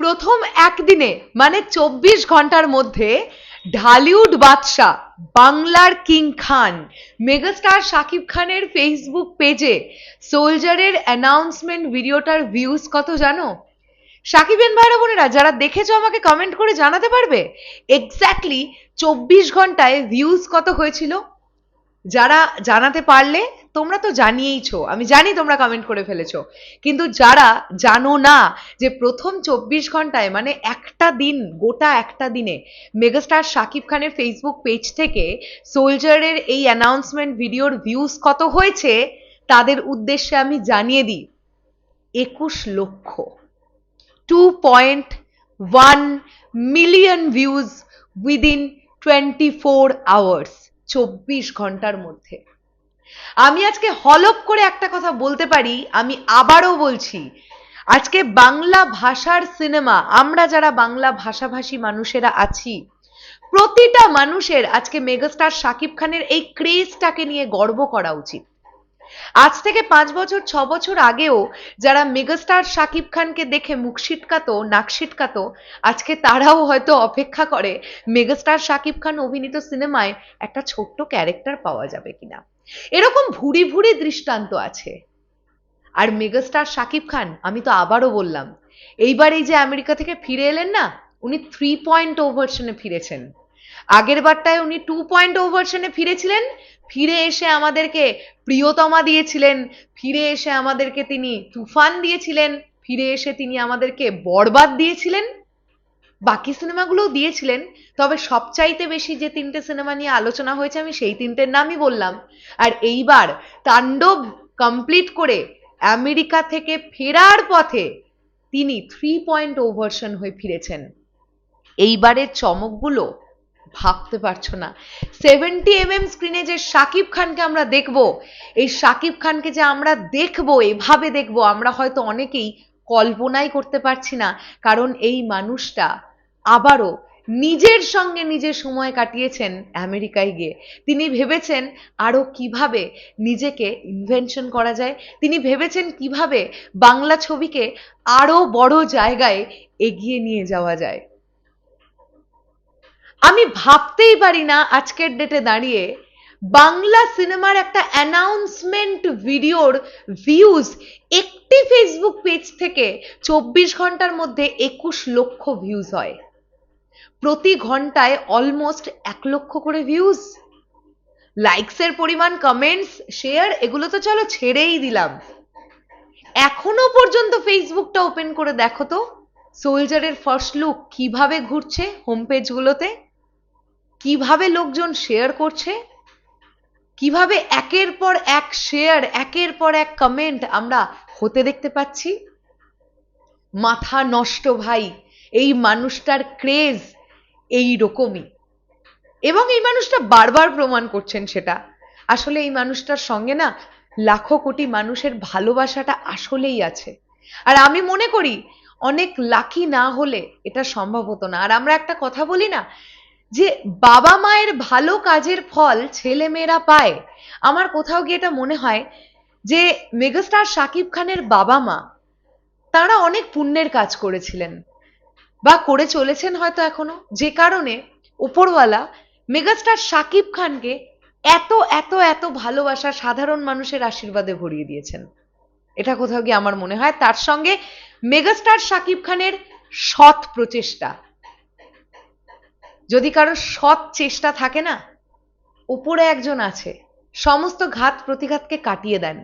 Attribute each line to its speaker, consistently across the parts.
Speaker 1: প্রথম একদিনে মানে চব্বিশ ঘণ্টার মধ্যে, ঢালিউড বাদশাহ, বাংলার কিং খান, মেগাস্টার শাকিব খানের ফেসবুক পেজে সোলজারের অ্যানাউন্সমেন্ট ভিডিওটার ভিউজ কত জানো? সাকিবেন ভাইরা বোনেরা, যারা দেখেছ আমাকে কমেন্ট করে জানাতে পারবে? এক্স্যাক্টলি চব্বিশ ঘন্টায় ভিউজ কত হয়েছিল? যারা জানাতে পারলে তোমরা তো জানিয়েইছো, আমি জানি তোমরা কমেন্ট করে ফেলেছো, কিন্তু যারা জানো না যে প্রথম চব্বিশ ঘন্টায় মানে একটা দিন, গোটা একটা দিনে মেগাস্টার শাকিব খানের ফেসবুক পেজ থেকে সোলজারের এই অ্যানাউন্সমেন্ট ভিডিওর ভিউজ কত হয়েছে, তাদের উদ্দেশ্যে আমি জানিয়ে দিই, একুশ লক্ষ। Two point one million views within twenty four hours চব্বিশ ঘণ্টার মধ্যে। আমি আজকে হলপ করে একটা কথা বলতে পারি, আমি আবারও বলছি। আজকে বাংলা ভাষার সিনেমা, আমরা যারা বাংলা ভাষাভাষী মানুষেরা আছি, প্রতিটা মানুষের আজকে মেগাস্টার শাকিব খানের এই ক্রেজটাকে নিয়ে গর্ব করা উচিত। আজ থেকে পাঁচ বছর, ছ বছর আগেও যারা মেগাস্টার শাকিব খানকে দেখে মুখ সিটকাতো, নাক সিটকাতো, আজকে তারাও হয়তো অপেক্ষা করে মেগাস্টার শাকিব খান অভিনীত সিনেমায় একটা ছোট্ট ক্যারেক্টার পাওয়া যাবে কিনা। এরকম ভুরি ভুরি দৃষ্টান্ত আছে। আর মেগাস্টার শাকিব খান, আমি তো আবারও বললাম এইবার এই যে আমেরিকা থেকে ফিরে এলেন না, উনি থ্রি পয়েন্ট ও ভার্সনে ফিরেছেন। আগের বারটায় উনি টু পয়েন্ট ও ভার্সনে ফিরেছিলেন। ফিরে এসে আমাদেরকে প্রিয়তমা দিয়েছিলেন। ফিরে এসে আমাদেরকে তিনি তুফান দিয়েছিলেন। ফিরে এসে তিনি আমাদেরকে বরবাদ দিয়েছিলেন। বাকি সিনেমাগুলোও দিয়েছিলেন। তবে সবচাইতে বেশি যে তিনটে সিনেমা নিয়ে আলোচনা হয়েছে, আমি সেই তিনটের নামই বললাম। আর এইবার তাণ্ডব কমপ্লিট করে আমেরিকা থেকে ফেরার পথে তিনি থ্রি পয়েন্ট ও ভার্সন হয়ে ফিরেছেন। এইবারের চমকগুলো ভাবতে পারছ না। সেভেন্টি এম এম স্ক্রিনে যে শাকিব খানকে আমরা দেখব, এই শাকিব খানকে যে আমরা দেখব, এভাবে দেখব, আমরা হয়তো অনেকেই কল্পনাই করতে পারছি না। কারণ এই মানুষটা আবারও নিজের সঙ্গে নিজের সময় কাটিয়েছেন আমেরিকায় গিয়ে। তিনি ভেবেছেন আরও কীভাবে নিজেকে ইনভেনশন করা যায়, তিনি ভেবেছেন কীভাবে বাংলা ছবিকে আরও বড় জায়গায় এগিয়ে নিয়ে যাওয়া যায়। আমি ভাবতেই পারি না আজকের ডেটে দাঁড়িয়ে বাংলা সিনেমার একটা অ্যানাউন্সমেন্ট ভিডিওর ভিউজ একটি ফেসবুক পেজ থেকে চব্বিশ ঘণ্টার মধ্যে একুশ লক্ষ ভিউজ হয়। প্রতি ঘন্টায় অলমোস্ট এক লক্ষ করে ভিউজ লাইকসের পরিমাণ কমেন্টস শেয়ার এগুলো তো চলো ছেড়েই দিলাম। এখনও পর্যন্ত ফেসবুকটা ওপেন করে দেখো তো। সোলজারের ফার্স্ট লুক কীভাবে ঘুরছে হোম পেজগুলোতে কীভাবে লোকজন শেয়ার করছে? কীভাবে একের পর এক শেয়ার একের পর এক কমেন্ট আমরা হতে দেখতে পাচ্ছি? মাথা নষ্ট ভাই, এই মানুষটার ক্রেজ এই রকমই। এবং এই মানুষটা বারবার প্রমাণ করছেন সেটা। আসলে এই মানুষটার সঙ্গে না লাখো কোটি মানুষের ভালোবাসাটা আসলেই আছে। আর আমি মনে করি, অনেক লাকি না হলে এটা সম্ভব হতো না। আর আমরা একটা কথা বলি না যে বাবা মায়ের ভালো কাজের ফল ছেলে মেয়েরা পায়। আমার কোথাও গিয়ে এটা মনে হয় যে মেগাস্টার শাকিব খানের বাবা মা, তারা অনেক পুণ্যের কাজ করেছিলেন বা করে চলেছেন হয়তো এখনও। যে কারণে উপরওয়ালা মেগাস্টার শাকিব খানকে এত এত এত ভালোবাসা সাধারণ মানুষের আশীর্বাদে ভরিয়ে দিয়েছেন। এটা কোথাও গিয়ে আমার মনে হয়। তার সঙ্গে মেগাস্টার শাকিব খানের সৎ প্রচেষ্টা যদি কারও সৎ চেষ্টা থাকে না, উপরে একজন আছে, সমস্ত ঘাত প্রতিঘাতকে কাটিয়ে দেন।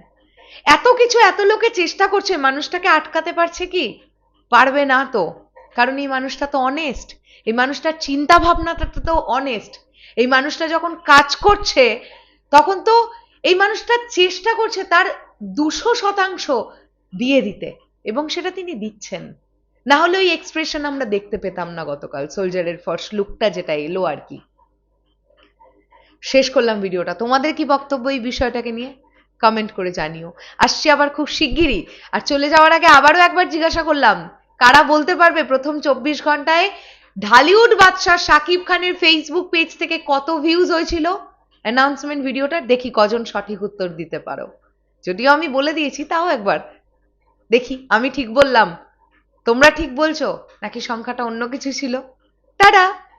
Speaker 1: এত কিছু এত লোকে চেষ্টা করছে, মানুষটাকে আটকাতে পারছে কি? পারবে না তো। কারণ এই মানুষটা তো অনেস্ট এই মানুষটার চিন্তা ভাবনাটা তো অনেস্ট এই মানুষটা যখন কাজ করছে, তখন তো এই মানুষটা চেষ্টা করছে তার দুশো শতাংশ দিয়ে দিতে। এবং সেটা তিনি দিচ্ছেন। না হলে ওই এক্সপ্রেশন আমরা দেখতে পেতাম না গতকাল সোলজারের ফার্স্ট লুকটা যেটা এলো আর কি। শেষ করলাম ভিডিওটা তোমাদের কি বক্তব্য এই বিষয়টাকে নিয়ে? কমেন্ট করে জানিও। আসছি আবার খুব শিগগিরই। আর চলে যাওয়ার আগে আবারও একবার জিজ্ঞাসা করলাম, কারা বলতে পারবে প্রথম চব্বিশ ঘন্টায় ঢালিউড বাদশাহ শাকিব খানের ফেসবুক পেজ থেকে কত ভিউজ হয়েছিল? অ্যানাউন্সমেন্ট ভিডিওটা দেখি কজন সঠিক উত্তর দিতে পারো। যদিও আমি বলে দিয়েছি, তাও একবার দেখি। আমি ঠিক বললাম তোমরা ঠিক বলছো নাকি সংখ্যাটা অন্য কিছু ছিল? টাটা!